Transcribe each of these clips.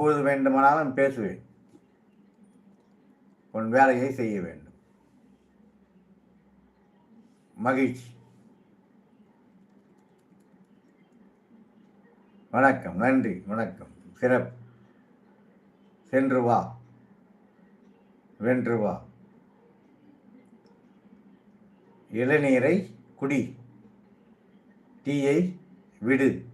எப்போது வேண்டுமானாலும் பேசுவேன். உன் வேலையை செய்ய வேண்டும். மகிழ்ச்சி. வணக்கம் நன்றி வணக்கம். சிறப்பு. சென்று வா. வென்று வா. இளநீரை குடி. டீயை விடு.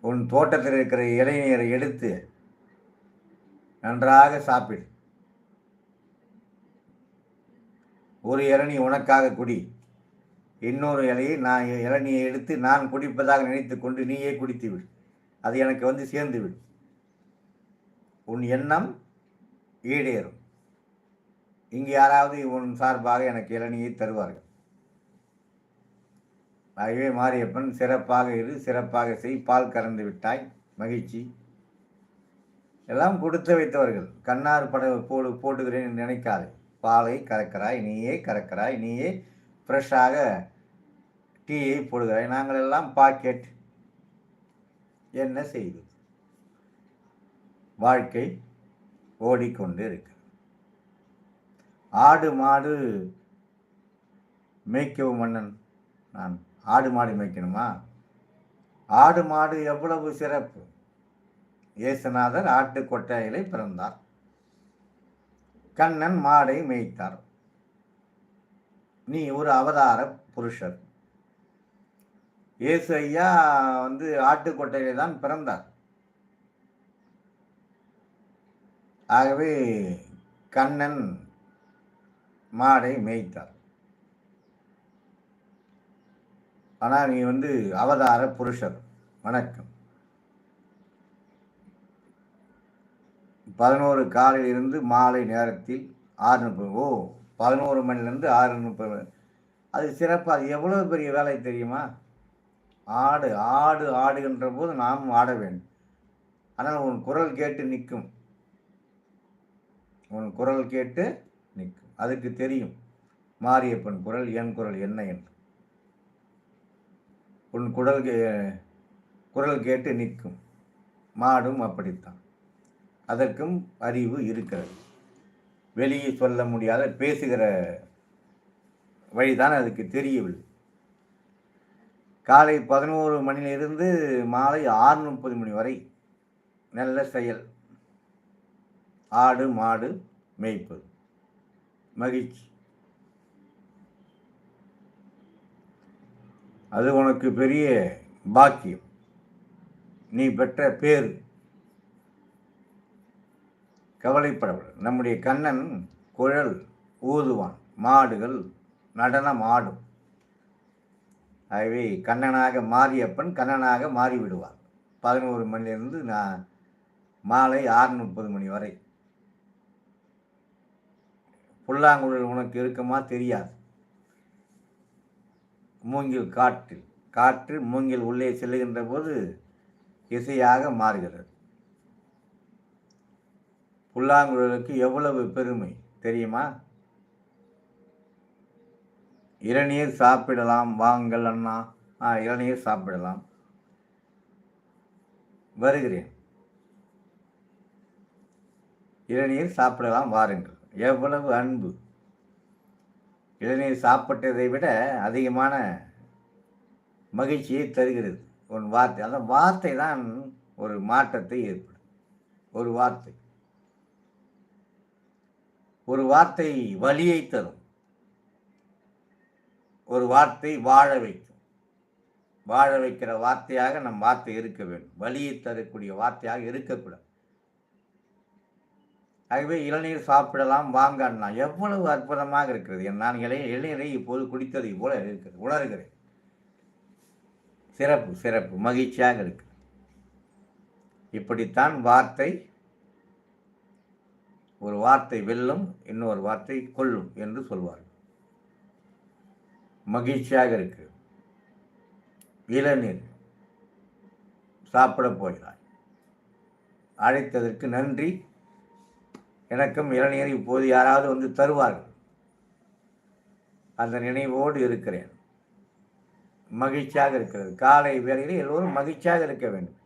உன் தோட்டத்தில் இருக்கிற இளைஞரை எடுத்து நன்றாக சாப்பிடு. ஒரு இளநீ உனக்காக குடி. இன்னொரு இலையை நான் இளநியை எடுத்து நான் குடிப்பதாக நினைத்து கொண்டு நீயே குடித்துவிடு. அது எனக்கு வந்து சேர்ந்துவிடு. உன் எண்ணம் ஈடேறும். இங்கு யாராவது உன் சார்பாக எனக்கு இளநியை தருவார்கள். ஆகவே மாரியப்பன் சிறப்பாக இரு சிறப்பாக செய் பால் கறந்து விட்டாய் மகிழ்ச்சி. எல்லாம் கொடுத்து வைத்தவர்கள் கண்ணார் பட போடு போட்டுகிறேன் என்று நினைக்காதே. பாலை கறக்கிறாய் நீயே கறக்கிறாய் நீயே ஃப்ரெஷ்ஷாக டீயை போடுகிறாய். நாங்கள் எல்லாம் பாக்கெட். என்ன செய்வது? வாழ்க்கை ஓடிக்கொண்டு இருக்கு ஆடு மாடு மேய்க்கவும் மன்னன் நான். ஆடு மாடு மேய்க்கணுமா? ஆடு மாடு எவ்வளவு சிறப்பு? இயேசுநாதர் ஆட்டு கொட்டையிலே பிறந்தார். கண்ணன் மாடை மேய்த்தார். நீ ஒரு அவதார புருஷர். இயேசு ஐயா வந்து ஆட்டுக்கொட்டையிலே தான் பிறந்தார். ஆகவே கண்ணன் மாடை மேய்த்தார். ஆனால் நீ வந்து அவதார புருஷர் வணக்கம். பதினோரு காலையில் இருந்து மாலை நேரத்தில் ஆறு முப்பது ஓ பதினோரு மணிலேருந்து ஆறு முப்பது அது சிறப்பாக அது எவ்வளோ பெரிய வேலை தெரியுமா? ஆடு ஆடு ஆடுகின்ற போது நாமும் ஆட வேண்டும். ஆனால் உன் குரல் கேட்டு நிற்கும். உன் குரல் கேட்டு நிற்கும். அதுக்கு தெரியும். மாரியப்பன் குரல் என் குரல் என்ன என்று. உன் குடல் கே- குரல் கேட்டு நிற்கும். மாடும் அப்படித்தான். அதற்கும் அறிவு இருக்கிறது. வெளியே சொல்ல முடியாத பேசுகிற வழிதான் அதுக்கு தெரியவில்லை. காலை பதினோரு மணியிலிருந்து மாலை ஆறு முப்பது மணி வரை நல்ல செயல். ஆடு மாடு மேய்ப்பது. மகிழ்ச்சி. அது உனக்கு பெரிய பாக்கியம். நீ பெற்ற பேர் கவலைப்படவில்லை. நம்முடைய கண்ணன் குழல் ஊதுவான். மாடுகள் நடனம் ஆடும். ஆகவே கண்ணனாக மாரியப்பன் கண்ணனாக மாறிவிடுவார் பதினோரு மணிலிருந்து நான் மாலை ஆறு முப்பது மணி வரை. புல்லாங்குழல் உனக்கு இருக்குமா தெரியாது. மூங்கில் காற்றில் காற்று மூங்கில் உள்ளே செல்லுகின்ற போது இசையாக மாறுகிறது. புல்லாங்குழலுக்கு எவ்வளவு பெருமை தெரியுமா? இளநீர் சாப்பிடலாம் வாங்கள் அண்ணா. ஆ இளநீர் சாப்பிடலாம். வருகிறேன். இளநீர் சாப்பிடலாம் வாருங்கள். எவ்வளவு அன்பு. இளநீர் சாப்பிட்டதை விட அதிகமான மகிழ்ச்சியை தருகிறது. ஒரு வார்த்தை. அந்த வார்த்தை தான் ஒரு மாற்றத்தை ஏற்படும். ஒரு வார்த்தை. ஒரு வார்த்தை வலியை தரும். ஒரு வார்த்தை வாழ வைக்கும். வாழ வைக்கிற வார்த்தையாக நம் வார்த்தை இருக்க வேண்டும். வலியை தரக்கூடிய வார்த்தையாக இருக்கக்கூடாது. ஆகவே இளநீர் சாப்பிடலாம் வாங்க எவ்வளவு அற்புதமாக இருக்கிறது? என் நான் இளைய இளநீரை இப்போது குடித்ததை போல இருக்கிறது. உணர்கிறேன். சிறப்பு சிறப்பு. மகிழ்ச்சியாக இருக்கு. இப்படித்தான் வார்த்தை ஒரு வார்த்தை வெல்லும் இன்னொரு வார்த்தை கொல்லும் என்று சொல்வார்கள். மகிழ்ச்சியாக இருக்கு. இளநீர் சாப்பிடப் போகிறாய். அழைத்ததற்கு நன்றி. எனக்கும் இளநீர் இப்போது யாராவது வந்து தருவார்கள். அந்த நினைவோடு இருக்கிறேன். மகிழ்ச்சியாக இருக்கிறது. காலை வேளையில் எல்லோரும் மகிழ்ச்சியாக இருக்க வேண்டும்.